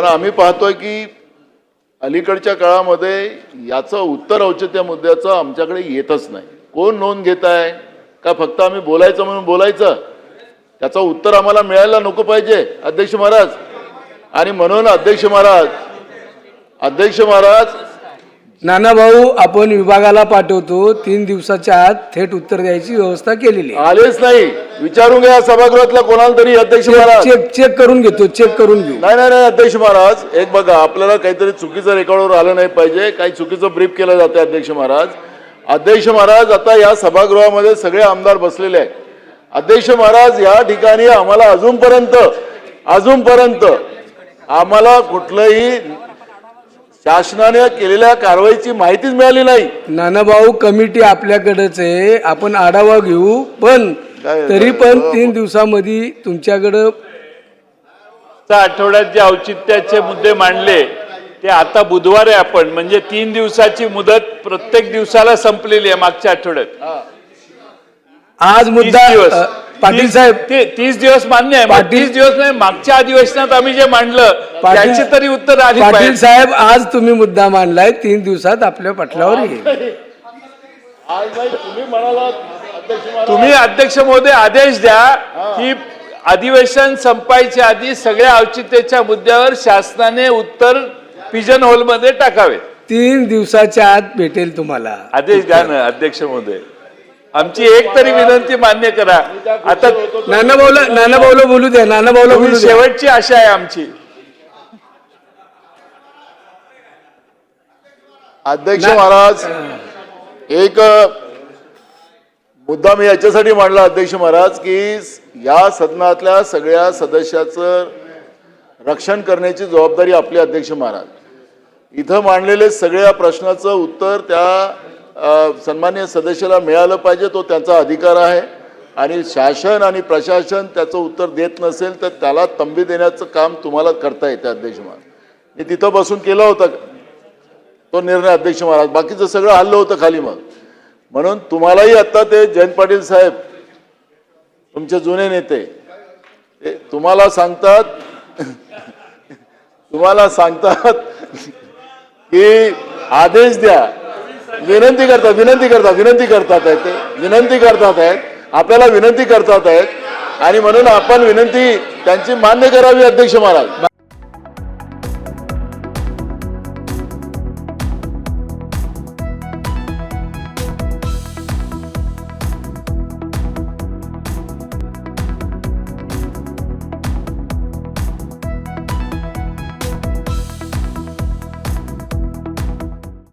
पण आम्ही पाहतोय की अलीकडच्या काळामध्ये याचं उत्तर औचित्य मुद्द्याचं आमच्याकडे येतच नाही. कोण नोंद घेत आहे का फक्त आम्ही बोलायचं म्हणून बोलायचं? त्याचं उत्तर आम्हाला मिळायला नको पाहिजे अध्यक्ष महाराज. आणि म्हणून अध्यक्ष महाराज अध्यक्ष महाराज नाना भाऊ आपण विभागाला पाठवतो. तीन दिवसाच्या आत थेट उत्तर द्यायची व्यवस्था केलेली आहे. आलेच नाही. विचारून घ्या सभागृहातल्या कोणाला तरी अध्यक्ष महाराज. चेक चेक करून घेतो चेक करून घेऊ. नाही नाही नाही अध्यक्ष महाराज. एक बघा आपल्याला काहीतरी चुकीचं रेकॉर्डवर आलं नाही पाहिजे. काही चुकीचं ब्रीफ केलं जातं अध्यक्ष महाराज. अध्यक्ष महाराज आता या सभागृहामध्ये सगळे आमदार बसलेले आहेत. अध्यक्ष महाराज या ठिकाणी आम्हाला अजूनपर्यंत अजूनपर्यंत आम्हाला कुठलंही शासनाने केलेल्या कारवाईची माहितीच मिळाली नाही. नाना भाऊ कमिटी आपल्याकडेच आहे. आपण आढावा घेऊ. पण काय- तरी पण तीन दिवसामध्ये तुमच्याकडं आठवड्यात जे औचित्याचे मुद्दे मांडले ते आता बुधवार आहे आपण म्हणजे तीन दिवसाची मुदत प्रत्येक दिवसाला संपलेली आहे मागच्या आठवड्यात. आज मुद्दा दिवस. अ, पाटील साहेब. ते तीस दिवस मान्य आहे. तीस दिवस नाही मागच्या अधिवेशनात आम्ही जे मांडलं पाटील- त्याची तरी उत्तर आली पाटील साहेब आज तुम्ही मुद्दा मांडलाय तीन दिवसात आपल्या पटलावर तुम्ही अध्यक्ष महोदय आदेश द्या की अधिवेशन संपायच्या आधी सगळ्या औचित्याच्या मुद्द्यावर शासनाने उत्तर पिजन हॉलमध्ये टाकावे. तीन दिवसाच्या आत भेटेल तुम्हाला. आदेश द्या ना अध्यक्ष महोदय. आमची एक तरी विनंती मान्य करा. आता नाना भाऊला नाना भाऊला बोलू द्या नाना भाऊला बोलू द्या. शेवटची आशा आहे आमची. अध्यक्ष महाराज एक अ, मुद्दा मी याच्यासाठी मांडला अध्यक्ष महाराज की या सदनातल्या सगळ्या सदस्याचं रक्षण करण्याची जबाबदारी आपली अध्यक्ष महाराज. इथं मांडलेले सगळ्या प्रश्नाचं उत्तर त्या सन्मान्य सदस्याला मिळालं पाहिजे तो त्यांचा अधिकार आहे. आणि शासन आणि प्रशासन त्याचं उत्तर देत नसेल तर त्याला तंबी देण्याचं काम तुम्हाला करता येतं अध्यक्ष महाराज. मी तिथं बसून केलं होतं. तो निर्णय अध्यक्ष महाराज. बाकीचं सगळं हल्लं होतं खाली मग. म्हणून तुम्हालाही आत्ता ते जयंत पाटील साहेब तुमचे जुने नेते ते तुम्हाला सांगतात तुम्हाला सांगतात की आदेश द्या. विनंती करतात विनंती करतात विनंती करतात आहेत ते. विनंती करतात आहेत. आपल्याला विनंती करतात आहेत. आणि म्हणून आपण विनंती त्यांची मान्य करावी अध्यक्ष महाराज.